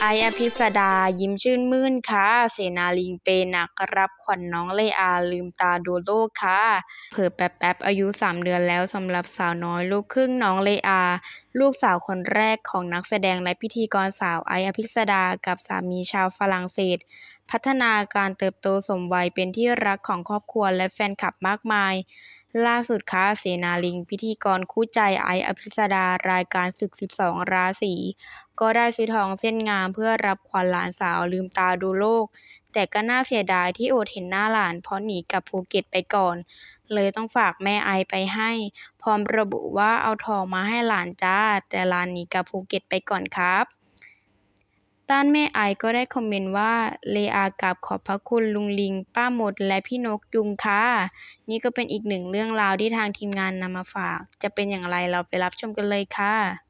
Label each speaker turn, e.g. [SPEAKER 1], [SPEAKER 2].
[SPEAKER 1] ไออภิสดา ยิ้มชื่นมื่นค่ะ เสนาลิงเปหนักรับขวัญน้องเลอาลืมตาดูโลกค่ะ เผลอแป๊บๆ อายุ 3 เดือนแล้วสำหรับสาวน้อยลูกครึ่งน้องเลอา ลูกสาวคนแรกของนักแสดงและพิธีกรสาวไออภิสดากับสามีชาวฝรั่งเศส พัฒนาการเติบโตสมวัยเป็นที่รักของครอบครัวและแฟนคลับมากมาย ล่าสุดค่ะเสนาลิง พิธีกรคู่ใจไออภิสดารายการศึก 12 ราศีก็ได้ซื้อทองเส้นงามเพื่อรับขวัญหลานสาวลืมตาดูโลก แต่ก็น่าเสียดายที่อดเห็นหน้าหลานเพราะหนีกับภูเก็ตไปก่อน เลยต้องฝากแม่ไอไปให้ พร้อมระบุว่าเอาทองมาให้หลานจ้า แต่หลานหนีกับภูเก็ตไปก่อนครับ ต้านแม่ไอก็ได้คอมเมนต์ว่า เลอากราบขอบพระคุณลุงลิง ป้าหมด และพี่นกยุงค่ะ นี่ก็เป็นอีกหนึ่งเรื่องราวที่ทางทีมงานนำมาฝาก จะเป็นอย่างไรเราไปรับชมกันเลยค่ะ